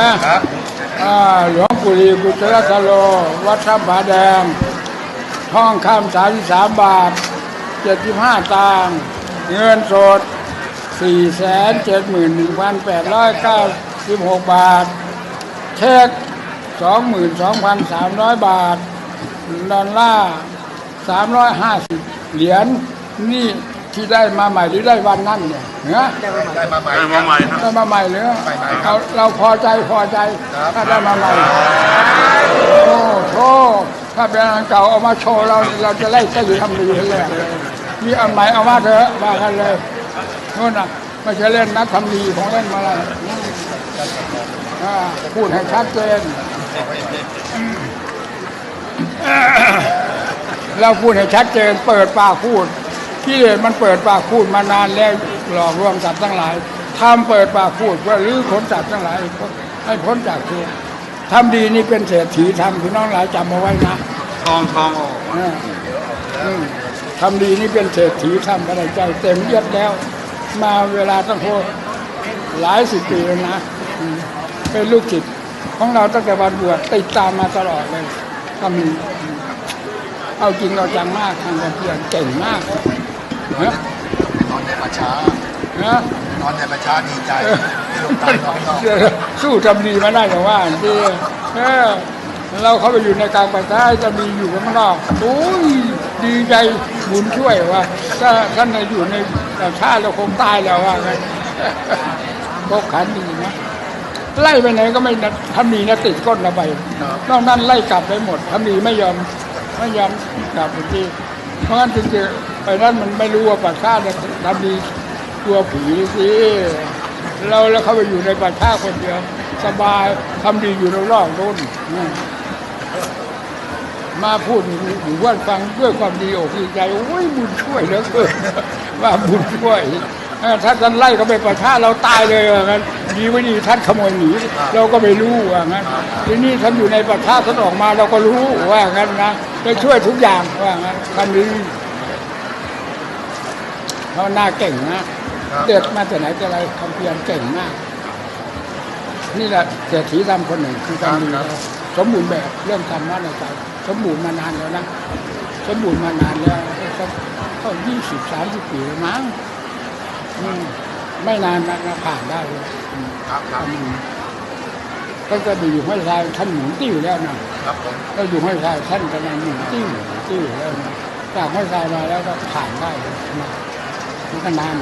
นะหลวงปู่ลีกุศลสโล วัดทับผาแดงทองคำสามสามบาทเจ็ดสิบห้าตาง เงินสดสี่แสนเจ็ดหมื่นหนึ่งพันแปดร้อยเก้าสิบหกบาท เช็คสองหมื่นสองพันสามร้อยบาท ดอลลาร์สามร้อยห้าสิบเหรียญนี่ ที่ได้มาใหม่หรือได้วันนั้นเนี่ยเนาะได้มาใหม่ได้มาใหม่ครับได้มาใหม่เลยใหม่ๆครับเราเราพอใจพอใจครับถ้าได้มาใหม่โอ้โหถ้าเป็นอันเก่าเอามาโชว์เราเราจะไล่ตีทำดีให้เลยมีอันใหม่เอามาเถอะว่ากันเลยนู่นน่ะไม่ใช่เล่นนักทำดีของเล่นมาแล้วอ่าพูดให้ชัดเจนเราพูดให้ชัดเจน เปิดปากพูด กิเลสมันเปิดปากพูดมานานแล้วหลอกลวงสัตว์ทั้งหลายทำเปิดปากพูดเพื่อลื้อขนสัตว์ทั้งหลายให้พ้นจากทุกข์ทำดีนี่เป็นเศรษฐีทำพี่น้องหลายจำเอาไว้นะทองทองออกอ่าอืมทำดีนี่เป็นเศรษฐีทำอะไรใจเต็มเอียดแล้ว มาเวลาตั้งโคหลายสิบปีแล้วนะอืมเป็นลูกศิษย์ของเราตั้งแต่วันบวชติดตามมาตลอดเลยทำดีอืมเอาจริงเอาจังมากทางเพื่อนเก่งมากฮะ นอนในประช้าฮะนอนในประช้าดีใจที่หลวงตานอนนอกสู้ทำดีมาได้แต่ว่าดีเออเราเข้าไปอยู่ในกลางประเทศจะมีอยู่ข้างนอกโอ้ยดีใจบุญช่วยว่าถ้าท่านอยู่ในประชาติเราคงตายแล้วว่าไงพบขันดีนะไล่ไปไหนก็ไม่นะทำดีนะติดก้นเราไปนอกนั้นไล่กลับไปหมดทำดีไม่ยอมไม่ยอมกลับไปที่เพราะงั้นจริงๆ ไปนั้นมันไม่รู้ว่าประชาติทำดีกลัวผีสิเราแล้วเข้าไปอยู่ในประชาติคนเดียว สบายทำดีอยู่รอบๆนู้นนมาพูดอยู่ว่าฟังด้วยความดีอกดีใจโอ้ยบุญช่วยเหลือเกินว่าบุญช่วยถ้าท่านไล่เขาไปประชาเราตายเลยว่างั้นดีไม่ดีท่านขโมยหนีเราก็ไม่รู้ว่างั้นทีนี้ท่านอยู่ในประชาท่านออกมาเราก็รู้ว่างั้นนะไปช่วยทุกอย่างว่างั้นท่านนี้ เขาหน้าเก่งนะเด็กมาแต่ไหนแต่ไรคำเพียรเก่งมาก นี่แหละเศรษฐีดำคนหนึ่งคือการดีแล้วสมบูรณ์แบบเรื่องธรรมะในใจสมบูรณ์มานานแล้วนะสมบูรณ์มานานแล้วก็ก็ยี่สิบสามสิบปีแล้วมั้งอืมไม่นานนะนะผ่านได้เลยอืมครับครับอืมก็จะไปอยู่ห้วยทรายท่านหมุนติ้วแล้วนะครับผมก็อยู่ห้วยทรายท่านกำลังหมุนติ้วติ้วแล้วนะจากห้วยทรายมาแล้วก็ผ่านได้เลยนะ มันก็น